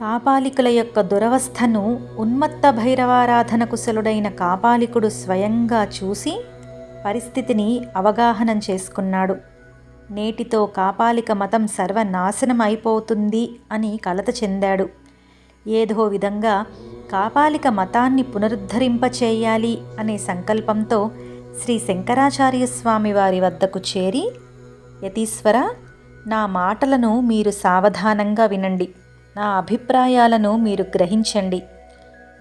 కాపాలికుల యొక్క దురవస్థను ఉన్మత్త భైరవారాధన కుశలుడైన కాపాలికుడు స్వయంగా చూసి పరిస్థితిని అవగాహనం చేసుకున్నాడు. నేటితో కాపాలిక మతం సర్వనాశనం అయిపోతుంది అని కలత చెందాడు. ఏదో విధంగా కాపాలిక మతాన్ని పునరుద్ధరింపచేయాలి అనే సంకల్పంతో శ్రీ శంకరాచార్య స్వామి వారి వద్దకు చేరి యతీశ్వర నా మాటలను మీరు సావధానంగా వినండి. నా అభిప్రాయాలను మీరు గ్రహించండి.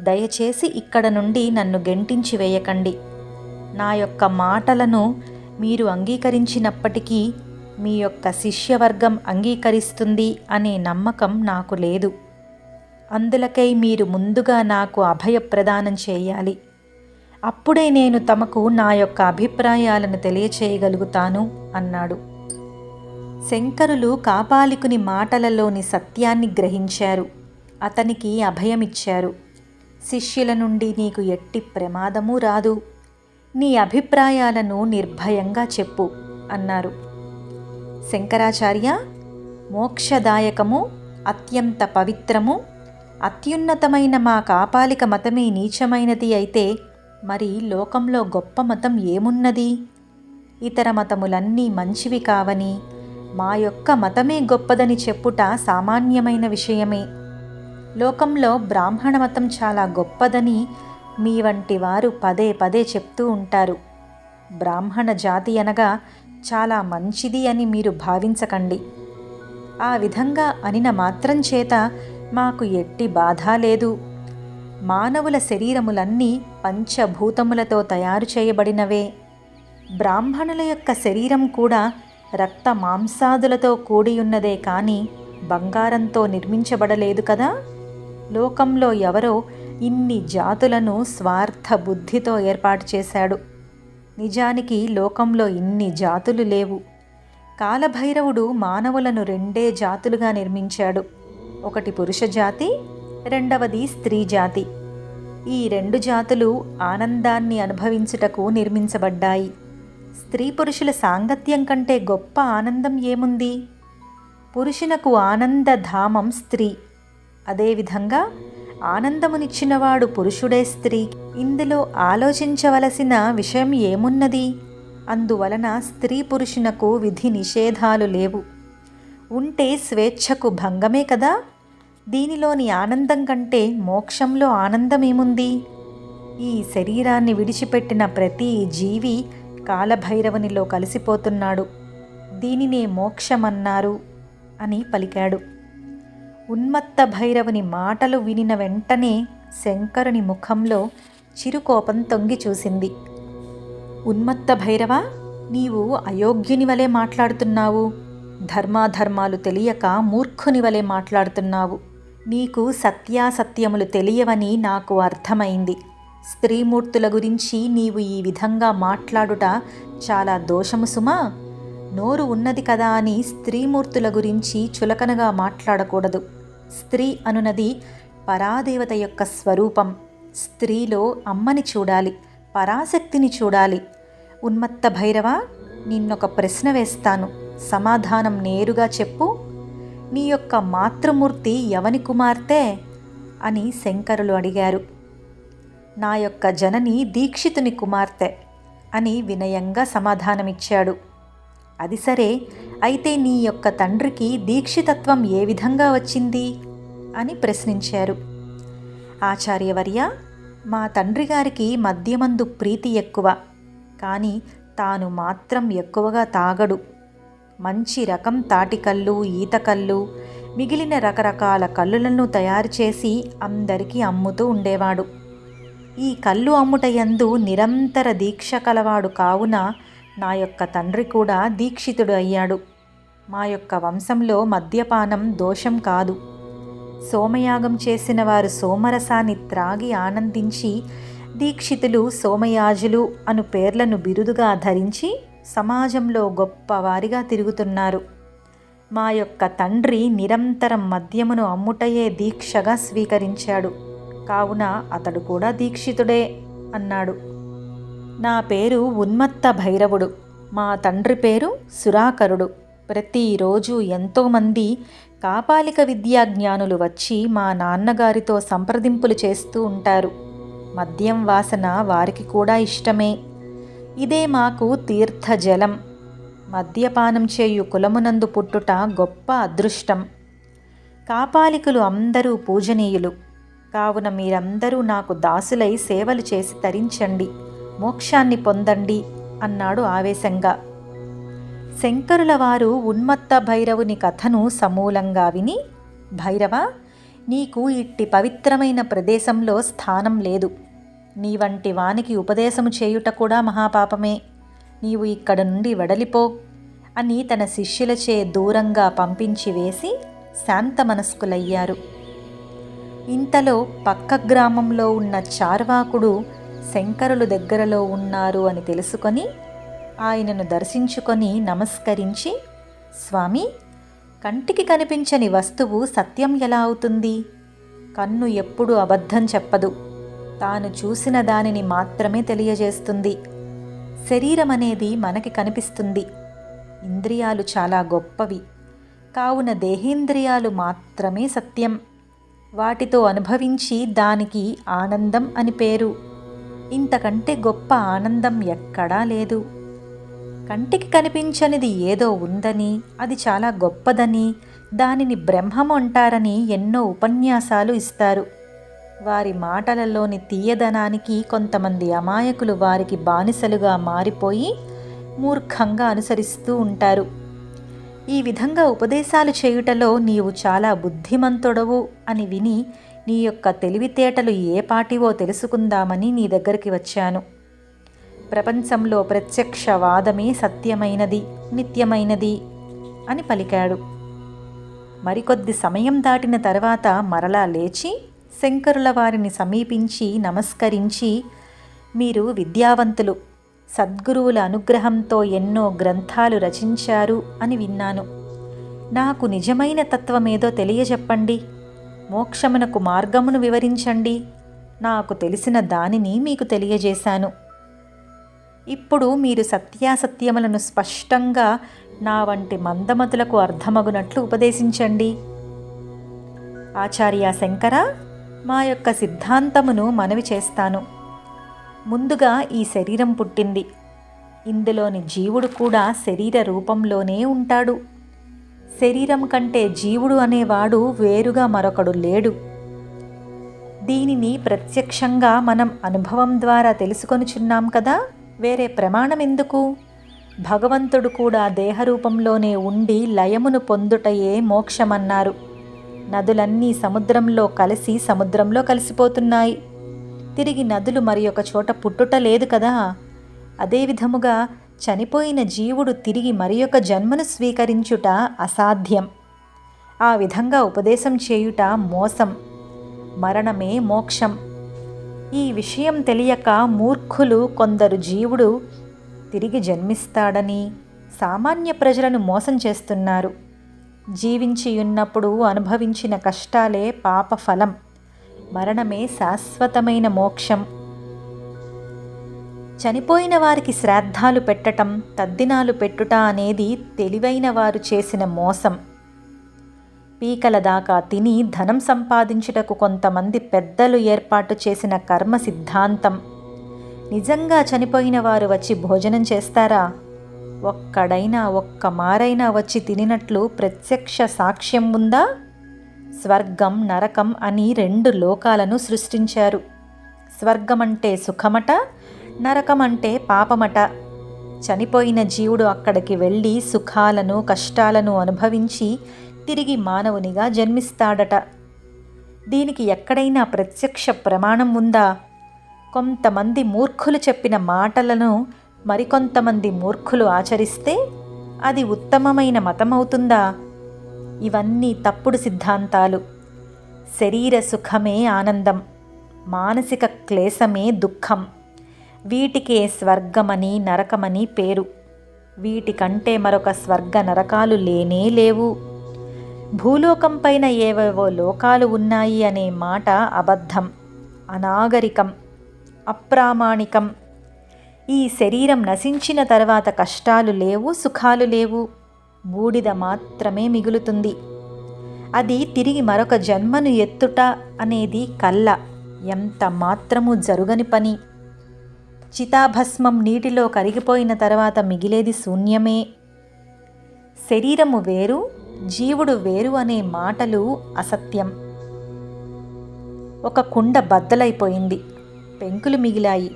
దయచేసి ఇక్కడ నుండి నన్ను గెంటించి వేయకండి. నా యొక్క మాటలను మీరు అంగీకరించినప్పటికీ మీ యొక్క శిష్యవర్గం అంగీకరిస్తుంది అనే నమ్మకం నాకు లేదు. అందులకై మీరు ముందుగా నాకు అభయప్రదానం చేయాలి. అప్పుడే నేను తమకు నా యొక్క అభిప్రాయాలను తెలియచేయగలుగుతాను అన్నాడు. శంకరులు కాపాలికుని మాటలలోని సత్యాన్ని గ్రహించారు. అతనికి అభయమిచ్చారు. శిష్యుల నుండి నీకు ఎట్టి ప్రమాదము రాదు. నీ అభిప్రాయాలను నిర్భయంగా చెప్పు అన్నారు. శంకరాచార్య మోక్షదాయకము అత్యంత పవిత్రము అత్యున్నతమైన మా కాపాలిక మతమే నీచమైనది అయితే మరి లోకంలో గొప్ప మతం ఏమున్నది? ఇతర మతములన్నీ మంచివి కావని మా యొక్క మతమే గొప్పదని చెప్పుట సామాన్యమైన విషయమే. లోకంలో బ్రాహ్మణ మతం చాలా గొప్పదని మీ వంటి వారు పదే పదే చెప్తూ ఉంటారు. బ్రాహ్మణ జాతి అనగా చాలా మంచిది అని మీరు భావించకండి. ఆ విధంగా అనిన మాత్రం చేత మాకు ఎట్టి బాధ లేదు. మానవుల శరీరములన్నీ పంచభూతములతో తయారు చేయబడినవే. బ్రాహ్మణుల యొక్క శరీరం కూడా రక్త మాంసాదులతో కూడి ఉన్నదే కానీ బంగారంతో నిర్మించబడలేదు కదా? లోకంలో ఎవరో ఇన్ని జాతులను స్వార్థ బుద్ధితో ఏర్పాటు చేశాడు. నిజానికి లోకంలో ఇన్ని జాతులు లేవు. కాలభైరవుడు మానవులను రెండే జాతులుగా నిర్మించాడు. ఒకటి పురుష జాతి రెండవది స్త్రీ జాతి. ఈ రెండు జాతులు ఆనందాన్ని అనుభవించుటకు నిర్మించబడ్డాయి. స్త్రీ పురుషుల సాంగత్యం కంటే గొప్ప ఆనందం ఏముంది? పురుషునకు ఆనందధామం స్త్రీ. అదేవిధంగా ఆనందమునిచ్చినవాడు పురుషుడే స్త్రీ. ఇందులో ఆలోచించవలసిన విషయం ఏమున్నది? అందువలన స్త్రీ పురుషునకు విధి నిషేధాలు లేవు. ఉంటే స్వేచ్ఛకు భంగమే కదా? దీనిలోని ఆనందం కంటే మోక్షంలో ఆనందమేముంది? ఈ శరీరాన్ని విడిచిపెట్టిన ప్రతి జీవి కాలభైరవునిలో కలిసిపోతున్నాడు. దీనినే మోక్షమన్నారు అని పలికాడు. ఉన్మత్త భైరవుని మాటలు వినిన వెంటనే శంకరుని ముఖంలో చిరుకోపం తొంగి చూసింది. ఉన్మత్త భైరవ నీవు అయోగ్యుని వలె మాట్లాడుతున్నావు. ధర్మాధర్మాలు తెలియక మూర్ఖుని వలె మాట్లాడుతున్నావు. నీకు సత్యాసత్యములు తెలియవని నాకు అర్థమైంది. స్త్రీమూర్తుల గురించి నీవు ఈ విధంగా మాట్లాడుట చాలా దోషము సుమా? నోరు ఉన్నది కదా అని స్త్రీమూర్తుల గురించి చులకనగా మాట్లాడకూడదు. స్త్రీ అనునది పరాదేవత యొక్క స్వరూపం. స్త్రీలో అమ్మని చూడాలి పరాశక్తిని చూడాలి. ఉన్మత్త భైరవ నిన్నొక ప్రశ్న వేస్తాను. సమాధానం నేరుగా చెప్పు. నీ యొక్క మాతృమూర్తి ఎవని కుమార్తె? అని శంకరులు అడిగారు. నా యొక్క జనని దీక్షితుని కుమార్తె అని వినయంగా సమాధానమిచ్చాడు. అది సరే అయితే నీ యొక్క తండ్రికి దీక్షితత్వం ఏ విధంగా వచ్చింది? అని ప్రశ్నించారు. ఆచార్యవర్య మా తండ్రి గారికి మద్యమందు ప్రీతి ఎక్కువ కానీ తాను మాత్రం ఎక్కువగా తాగడు. మంచి రకం తాటికల్లు ఈతకల్లు మిగిలిన రకరకాల కల్లులను తయారు చేసి అందరికీ అమ్ముతూ ఉండేవాడు. ఈ కళ్ళు అమ్ముటయందు నిరంతర దీక్ష కలవాడు కావున నా యొక్క తండ్రి కూడా దీక్షితుడు అయ్యాడు. మా యొక్క వంశంలో మద్యపానం దోషం కాదు. సోమయాగం చేసిన వారు సోమరసాన్ని త్రాగి ఆనందించి దీక్షితులు సోమయాజులు అను పేర్లను బిరుదుగా ధరించి సమాజంలో గొప్పవారిగా తిరుగుతున్నారు. మా యొక్క తండ్రి నిరంతరం మద్యమును అమ్ముటయే దీక్షగా స్వీకరించాడు. కావున అతడు కూడా దీక్షితుడే అన్నాడు. నా పేరు ఉన్మత్త భైరవుడు. మా తండ్రి పేరు సురాకరుడు. ప్రతిరోజు ఎంతోమంది కాపాలిక విద్యాజ్ఞానులు వచ్చి మా నాన్నగారితో సంప్రదింపులు చేస్తూ ఉంటారు. మద్యం వాసన వారికి కూడా ఇష్టమే. ఇదే మాకు తీర్థజలం. మద్యపానం చేయు కులమునందు పుట్టుట గొప్ప అదృష్టం. కాపాలికులు అందరూ పూజనీయులు. కావున మీరందరూ నాకు దాసులై సేవలు చేసి తరించండి. మోక్షాన్ని పొందండి అన్నాడు ఆవేశంగా. శంకరుల వారు ఉన్మత్త భైరవుని కథను సమూలంగా విని భైరవ నీకు ఇట్టి పవిత్రమైన ప్రదేశంలో స్థానం లేదు. నీ వంటి వానికి ఉపదేశము చేయుట కూడా మహాపాపమే. నీవు ఇక్కడ నుండి వెడలిపో అని తన శిష్యులచే దూరంగా పంపించి వేసి శాంత మనస్కులయ్యారు ఇంతలో పక్క గ్రామంలో ఉన్న చార్వాకుడు శంకరులు దగ్గరలో ఉన్నారు అని తెలుసుకొని ఆయనను దర్శించుకొని నమస్కరించి స్వామి కంటికి కనిపించని వస్తువు సత్యం ఎలా అవుతుంది? కన్ను ఎప్పుడు అబద్ధం చెప్పదు. తాను చూసిన దానిని మాత్రమే తెలియజేస్తుంది. శరీరం అనేది మనకి కనిపిస్తుంది. ఇంద్రియాలు చాలా గొప్పవి. కావున దేహేంద్రియాలు మాత్రమే సత్యం. వాటితో అనుభవించి దానికి ఆనందం అని పేరు. ఇంతకంటే గొప్ప ఆనందం ఎక్కడా లేదు. కంటికి కనిపించనిది ఏదో ఉందని అది చాలా గొప్పదని దానిని బ్రహ్మం అంటారని ఎన్నో ఉపన్యాసాలు ఇస్తారు. వారి మాటలలోని తీయదనానికి కొంతమంది అమాయకులు వారికి బానిసలుగా మారిపోయి మూర్ఖంగా అనుసరిస్తూ ఉంటారు. ఈ విధంగా ఉపదేశాలు చేయుటలో నీవు చాలా బుద్ధిమంతుడవు అని విని నీ యొక్క తెలివితేటలు ఏ పాటివో తెలుసుకుందామని నీ దగ్గరికి వచ్చాను. ప్రపంచంలో ప్రత్యక్ష వాదమే సత్యమైనది నిత్యమైనది అని పలికాడు. మరికొద్ది సమయం దాటిన తర్వాత మరలా లేచి శంకరుల వారిని సమీపించి నమస్కరించి మీరు విద్యావంతులు సద్గురువుల అనుగ్రహంతో ఎన్నో గ్రంథాలు రచించారు అని విన్నాను. నాకు నిజమైన తత్వమేదో తెలియజెప్పండి. మోక్షమునకు మార్గమును వివరించండి. నాకు తెలిసిన దానిని మీకు తెలియజేశాను. ఇప్పుడు మీరు సత్యాసత్యములను స్పష్టంగా నా వంటి మందమతులకు అర్థమగునట్లు ఉపదేశించండి. ఆచార్య శంకర మా యొక్క సిద్ధాంతమును మనవి చేస్తాను. ముందుగా ఈ శరీరం పుట్టింది. ఇందులోని జీవుడు కూడా శరీర రూపంలోనే ఉంటాడు. శరీరం కంటే జీవుడు అనేవాడు వేరుగా మరొకడు లేడు. దీనిని ప్రత్యక్షంగా మనం అనుభవం ద్వారా తెలుసుకొనిచున్నాం కదా? వేరే ప్రమాణం ఎందుకు? భగవంతుడు కూడా దేహరూపంలోనే ఉండి లయమును పొందుటయే మోక్షమన్నారు. నదులన్నీ సముద్రంలో కలిసి సముద్రంలో కలిసిపోతున్నాయి. తిరిగి నదులు మరి ఒక చోట పుట్టుట లేదు కదా. అదే విధముగా చనిపోయిన జీవుడు తిరిగి మరి ఒక జన్మను స్వీకరించుట అసాధ్యం. ఆ విధంగా ఉపదేశం చేయుట మోసం మరణమే మోక్షం. ఈ విషయం తెలియక మూర్ఖులు కొందరు జీవుడు తిరిగి జన్మిస్తాడని సామాన్య ప్రజలను మోసం చేస్తున్నారు. జీవించి ఉన్నప్పుడు అనుభవించిన కష్టాలే పాప ఫలం. మరణమే శాశ్వతమైన మోక్షం. చనిపోయిన వారికి శ్రాద్ధాలు పెట్టటం తద్దినాలు పెట్టుట అనేది తెలివైన వారు చేసిన మోసం. పీకల దాకా తిని ధనం సంపాదించుటకు కొంతమంది పెద్దలు ఏర్పాటు చేసిన కర్మ సిద్ధాంతం. నిజంగా చనిపోయిన వారు వచ్చి భోజనం చేస్తారా? ఒక్కడైనా ఒక్క మారైనా వచ్చి తినినట్లు ప్రత్యక్ష సాక్ష్యం ఉందా? స్వర్గం నరకం అని రెండు లోకాలను సృష్టించారు. స్వర్గమంటే సుఖమట నరకమంటే పాపమట. చనిపోయిన జీవుడు అక్కడికి వెళ్ళి సుఖాలను కష్టాలను అనుభవించి తిరిగి మానవునిగా జన్మిస్తాడట. దీనికి ఎక్కడైనా ప్రత్యక్ష ప్రమాణం ఉందా? కొంతమంది మూర్ఖులు చెప్పిన మాటలను మరికొంతమంది మూర్ఖులు ఆచరిస్తే అది ఉత్తమమైన మతమవుతుందా? ఇవన్నీ తప్పుడు సిద్ధాంతాలు. శరీర సుఖమే ఆనందం మానసిక క్లేశమే దుఃఖం. వీటికే స్వర్గమని నరకమని పేరు. వీటికంటే మరొక స్వర్గ నరకాలు లేనే లేవు. భూలోకం పైన ఏవేవో లోకాలు ఉన్నాయి అనే మాట అబద్ధం అనాగరికం అప్రామాణికం. ఈ శరీరం నశించిన తర్వాత కష్టాలు లేవు సుఖాలు లేవు. బూడిద మాత్రమే మిగులుతుంది. అది తిరిగి మరొక జన్మను ఎత్తుట అనేది కళ్ళ ఎంత మాత్రము జరుగని పని. చితాభస్మం నీటిలో కరిగిపోయిన తర్వాత మిగిలేది శూన్యమే. శరీరము వేరు జీవుడు వేరు అనే మాటలు అసత్యం. ఒక కుండ బద్దలైపోయింది. పెంకులు మిగిలాయి.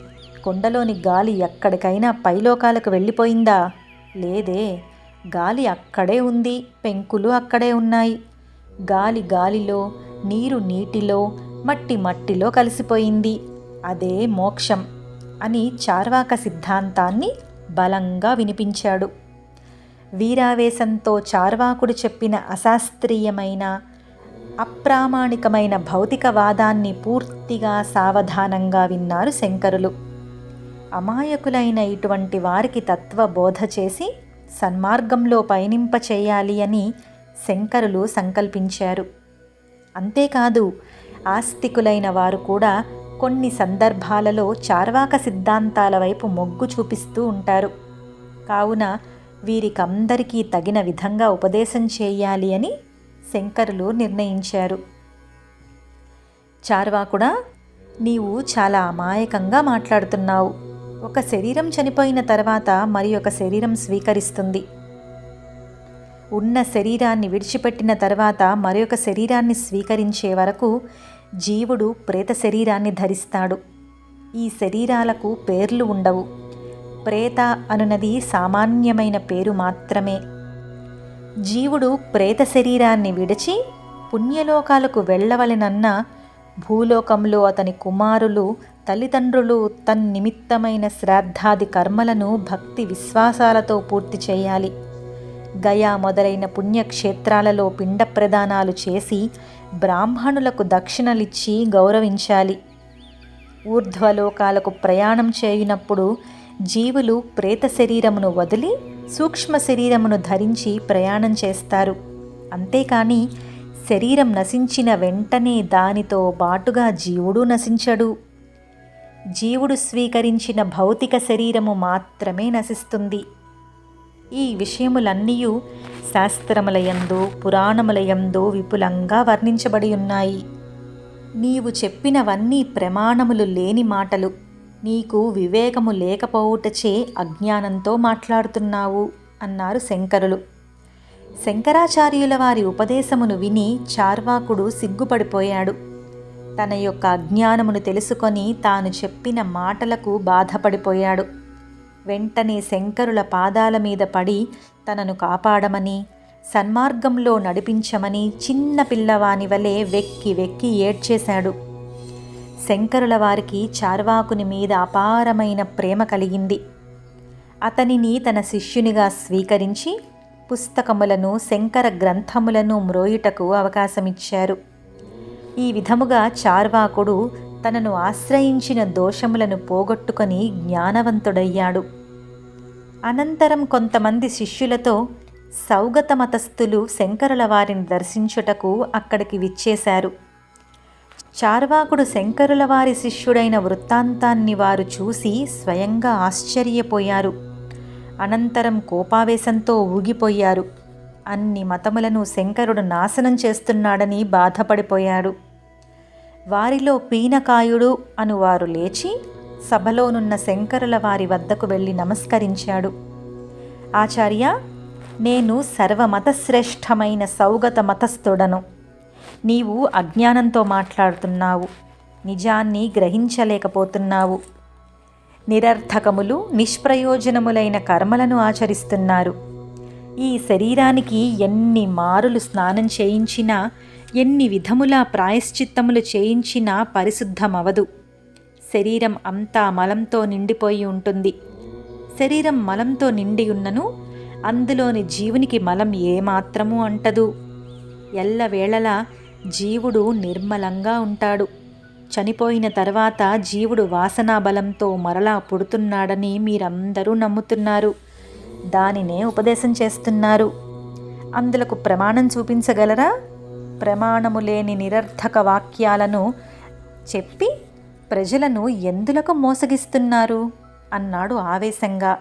కుండలోని గాలి ఎక్కడికైనా పైలోకాలకు వెళ్ళిపోయిందా? లేదే. గాలి అక్కడే ఉంది పెంకులు అక్కడే ఉన్నాయి. గాలి గాలిలో నీరు నీటిలో మట్టి మట్టిలో కలిసిపోయింది. అదే మోక్షం అని చార్వాక సిద్ధాంతాన్ని బలంగా వినిపించాడు. వీరావేశంతో చార్వాకుడు చెప్పిన అశాస్త్రీయమైన అప్రామాణికమైన భౌతికవాదాన్ని పూర్తిగా సావధానంగా విన్నారు శంకరులు. అమాయకులైన ఇటువంటి వారికి తత్వబోధ చేసి సన్మార్గంలో పయనింపచేయాలి అని శంకరులు సంకల్పించారు. అంతేకాదు ఆస్తికులైన వారు కూడా కొన్ని సందర్భాలలో చార్వాక సిద్ధాంతాల వైపు మొగ్గు చూపిస్తూ ఉంటారు. కావున వీరికందరికీ తగిన విధంగా ఉపదేశం చేయాలి అని శంకరులు నిర్ణయించారు. చార్వాకుడా నీవు చాలా అమాయకంగా మాట్లాడుతున్నావు. ఒక శరీరం చనిపోయిన తర్వాత మరి ఒక శరీరం స్వీకరిస్తుంది. ఉన్న శరీరాన్ని విడిచిపెట్టిన తర్వాత మరొక శరీరాన్ని స్వీకరించే వరకు జీవుడు ప్రేత శరీరాన్ని ధరిస్తాడు. ఈ శరీరాలకు పేర్లు ఉండవు. ప్రేత అనునది సామాన్యమైన పేరు మాత్రమే. జీవుడు ప్రేత శరీరాన్ని విడిచి పుణ్యలోకాలకు వెళ్ళవలెనన్న భూలోకంలో అతని కుమారులు తల్లిదండ్రులు తన్నిమిత్తమైన శ్రాద్ధాది కర్మలను భక్తి విశ్వాసాలతో పూర్తి చేయాలి. గయా మొదలైన పుణ్యక్షేత్రాలలో పిండ ప్రదానాలు చేసి బ్రాహ్మణులకు దక్షిణలిచ్చి గౌరవించాలి. ఊర్ధ్వలోకాలకు ప్రయాణం చేయునప్పుడు జీవులు ప్రేత శరీరమును వదిలి సూక్ష్మ శరీరమును ధరించి ప్రయాణం చేస్తారు. అంతేకాని శరీరం నశించిన వెంటనే దానితో బాటుగా జీవుడు నశించడు. జీవుడు స్వీకరించిన భౌతిక శరీరము మాత్రమే నశిస్తుంది. ఈ విషయములన్నీ శాస్త్రములయందు పురాణములయందు విపులంగా వర్ణించబడి ఉన్నాయి. నీవు చెప్పినవన్నీ ప్రమాణములు లేని మాటలు. నీకు వివేకము లేకపోవుటచే అజ్ఞానంతో మాట్లాడుతున్నావు అన్నారు శంకరులు. శంకరాచార్యుల వారి ఉపదేశమును విని చార్వాకుడు సిగ్గుపడిపోయాడు. తన యొక్క అజ్ఞానమును తెలుసుకొని తాను చెప్పిన మాటలకు బాధపడిపోయాడు. వెంటనే శంకరుల పాదాల మీద పడి తనను కాపాడమని సన్మార్గంలో నడిపించమని చిన్న పిల్లవాని వలె వెక్కి వెక్కి ఏడ్చేశాడు. శంకరుల వారికి చార్వాకుని మీద అపారమైన ప్రేమ కలిగింది. అతనిని తన శిష్యునిగా స్వీకరించి పుస్తకములను శంకర గ్రంథములను మ్రోయుటకు అవకాశమిచ్చారు. ఈ విధముగా చార్వాకుడు తనను ఆశ్రయించిన దోషములను పోగొట్టుకొని జ్ఞానవంతుడయ్యాడు. అనంతరం కొంతమంది శిష్యులతో సౌగత మతస్థులు శంకరుల వారిని దర్శించుటకు అక్కడికి విచ్చేశారు. చార్వాకుడు శంకరుల వారి శిష్యుడైన వృత్తాంతాన్ని వారు చూసి స్వయంగా ఆశ్చర్యపోయారు. అనంతరం కోపావేశంతో ఊగిపోయారు. అన్ని మతములను శంకరుడు నాశనం చేస్తున్నాడని బాధపడిపోయాడు. వారిలో పీనకాయుడు అనువారు లేచి సభలోనున్న శంకరుల వారి వద్దకు వెళ్ళి నమస్కరించాడు. ఆచార్య నేను సర్వమతశ్రేష్టమైన సౌగత మతస్థుడను. నీవు అజ్ఞానంతో మాట్లాడుతున్నావు. నిజాన్ని గ్రహించలేకపోతున్నావు. నిరర్థకములు నిష్ప్రయోజనములైన కర్మలను ఆచరిస్తున్నారు. ఈ శరీరానికి ఎన్ని మారులు స్నానం చేయించినా ఎన్ని విధముల ప్రాయశ్చిత్తములు చేయించినా పరిశుద్ధమవదు. శరీరం అంతా మలంతో నిండిపోయి ఉంటుంది. శరీరం మలంతో నిండి ఉన్నను అందులోని జీవునికి మలం ఏమాత్రము అంటదు. ఎల్లవేళలా జీవుడు నిర్మలంగా ఉంటాడు. చనిపోయిన తర్వాత జీవుడు వాసనా బలంతో మరలా పుడుతున్నాడని మీరందరూ నమ్ముతున్నారు. దానినే ఉపదేశం చేస్తున్నారు. అందులకు ప్రమాణం చూపించగలరా? ప్రమాణము లేని నిరర్థక వాక్యాలను చెప్పి ప్రజలను ఎందులకు మోసగిస్తున్నారు? అన్నాడు ఆవేశంగా.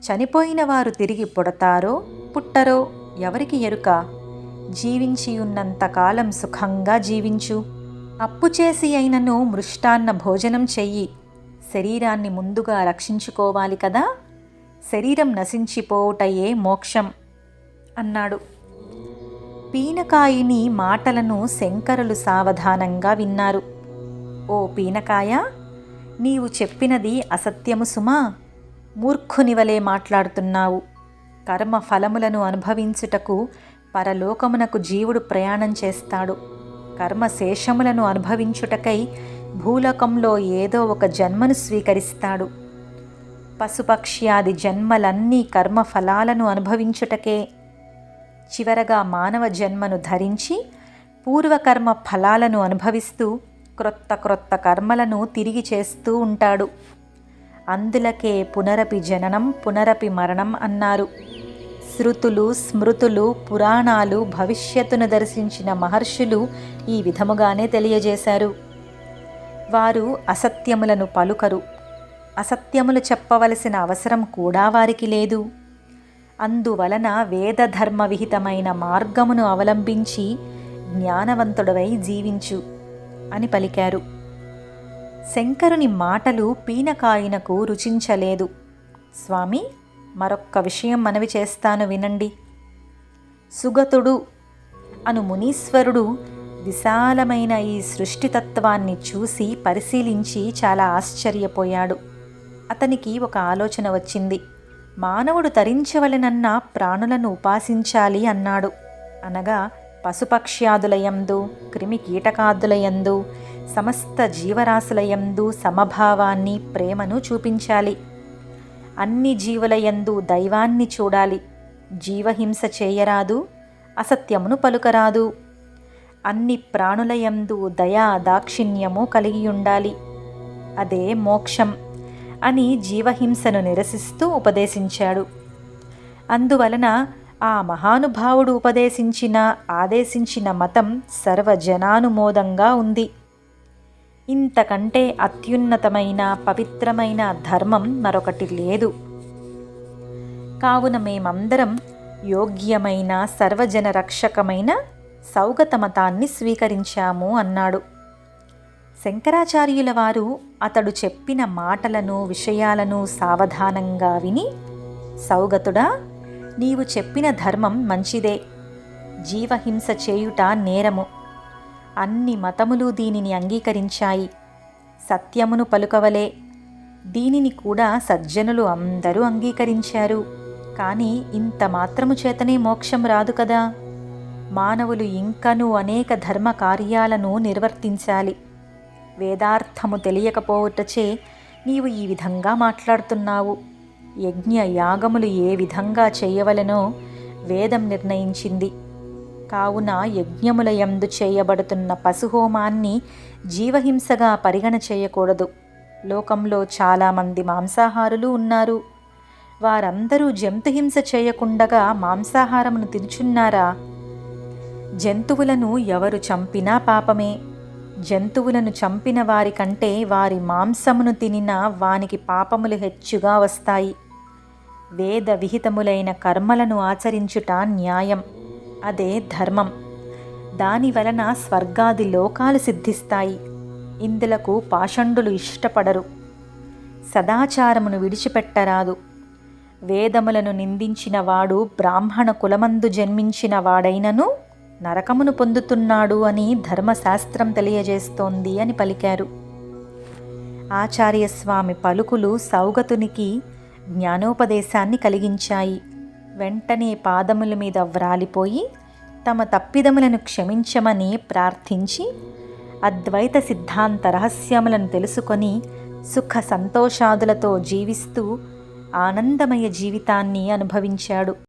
చనిపోయిన వారు తిరిగి పుడతారో పుట్టరో ఎవరికి ఎరుక? జీవించి ఉన్నంతకాలం సుఖంగా జీవించు. అప్పు చేసి అయినను మృష్టాన్న భోజనం చెయ్యి. శరీరాన్ని ముందుగా రక్షించుకోవాలి కదా? శరీరం నశించిపోవుటయే మోక్షం అన్నాడు. పీనకాయిని మాటలను శంకరులు సావధానంగా విన్నారు. ఓ పీనకాయ నీవు చెప్పినది అసత్యము సుమా. మూర్ఖునివలే మాట్లాడుతున్నావు. కర్మ ఫలములను అనుభవించుటకు పరలోకమునకు జీవుడు ప్రయాణం చేస్తాడు. కర్మ శేషములను అనుభవించుటకై భూలోకంలో ఏదో ఒక జన్మను స్వీకరిస్తాడు. పశుపక్ష్యాది జన్మలన్నీ కర్మ ఫలాలను అనుభవించుటకే చివరగా మానవ జన్మను ధరించి పూర్వకర్మ ఫలాలను అనుభవిస్తూ క్రొత్త క్రొత్త కర్మలను తిరిగి చేస్తూ ఉంటాడు. అందులకే పునరపి జననం పునరపి మరణం అన్నారు. శృతులు స్మృతులు పురాణాలు భవిష్యత్తును దర్శించిన మహర్షులు ఈ విధముగానే తెలియజేశారు. వారు అసత్యములను పలుకరు. అసత్యములు చెప్పవలసిన అవసరం కూడా వారికి లేదు. అందువలన వేదధర్మ విహితమైన మార్గమును అవలంబించి జ్ఞానవంతుడవై జీవించు అని పలికారు. శంకరుని మాటలు పీనకాయనకు రుచించలేదు. స్వామి మరొక్క విషయం మనవి చేస్తాను వినండి. సుగతుడు అను మునీశ్వరుడు విశాలమైన ఈ సృష్టితత్వాన్ని చూసి పరిశీలించి చాలా ఆశ్చర్యపోయాడు. అతనికి ఒక ఆలోచన వచ్చింది. మానవుడు తరించవలెనన్న ప్రాణులను ఉపాసించాలి అన్నాడు. అనగా పశుపక్ష్యాదులయందు క్రిమి కీటకాదులయందు సమస్త జీవరాశులయందు సమభావాన్ని ప్రేమను చూపించాలి. అన్ని జీవులయందు దైవాన్ని చూడాలి. జీవహింస చేయరాదు అసత్యమును పలుకరాదు. అన్ని ప్రాణులయందు దయా దాక్షిణ్యము కలిగి ఉండాలి అదే మోక్షం. అని జీవహింసను నిరసిస్తూ ఉపదేశించాడు. అందువలన ఆ మహానుభావుడు ఉపదేశించిన ఆదేశించిన మతం సర్వజనానుమోదంగా ఉంది. ఇంతకంటే అత్యున్నతమైన పవిత్రమైన ధర్మం మరొకటి లేదు. కావున మేమందరం యోగ్యమైన సర్వజన రక్షకమైన సౌగత మతాన్ని స్వీకరించాము అన్నాడు. శంకరాచార్యుల వారు అతడు చెప్పిన మాటలను విషయాలను సావధానంగా విని సౌగతుడా నీవు చెప్పిన ధర్మం మంచిదే. జీవహింస చేయుట నేరము. అన్ని మతములు దీనిని అంగీకరించాయి. సత్యమును పలుకవలే. దీనిని కూడా సజ్జనులు అందరూ అంగీకరించారు. కానీ ఇంత మాత్రము చేతనే మోక్షం రాదు కదా. మానవులు ఇంకనూ అనేక ధర్మ కార్యాలను నిర్వర్తించాలి. వేదార్థము తెలియకపోవటచే నీవు ఈ విధంగా మాట్లాడుతున్నావు. యజ్ఞ యాగములు ఏ విధంగా చేయవలనో వేదం నిర్ణయించింది. కావున యజ్ఞముల యందు చేయబడుతున్న పశుహోమాన్ని జీవహింసగా పరిగణ చేయకూడదు. లోకంలో చాలామంది మాంసాహారులు ఉన్నారు. వారందరూ జంతుహింస చేయకుండగా మాంసాహారమును తినుచున్నారా? జంతువులను ఎవరు చంపినా పాపమే. జంతువులను చంపిన వారి కంటే వారి మాంసమును తినిన వానికి పాపములు హెచ్చుగా వస్తాయి. వేద విహితములైన కర్మలను ఆచరించుట న్యాయం. అదే ధర్మం. దాని వలన స్వర్గాది లోకాలు సిద్ధిస్తాయి. ఇందులకు పాషండులు ఇష్టపడరు. సదాచారమును విడిచిపెట్టరాదు. వేదములను నిందించిన వాడు బ్రాహ్మణ కులమందు జన్మించిన వాడైనను నరకమును పొందుతున్నాడు అని ధర్మశాస్త్రం తెలియజేస్తోంది అని పలికారు. ఆచార్యస్వామి పలుకులు సౌగతునికి జ్ఞానోపదేశాన్ని కలిగించాయి. వెంటనే పాదముల మీద వ్రాలిపోయి తమ తప్పిదములను క్షమించమని ప్రార్థించి అద్వైత సిద్ధాంత రహస్యములను తెలుసుకొని సుఖ సంతోషాదులతో జీవిస్తూ ఆనందమయ జీవితాన్ని అనుభవించాడు.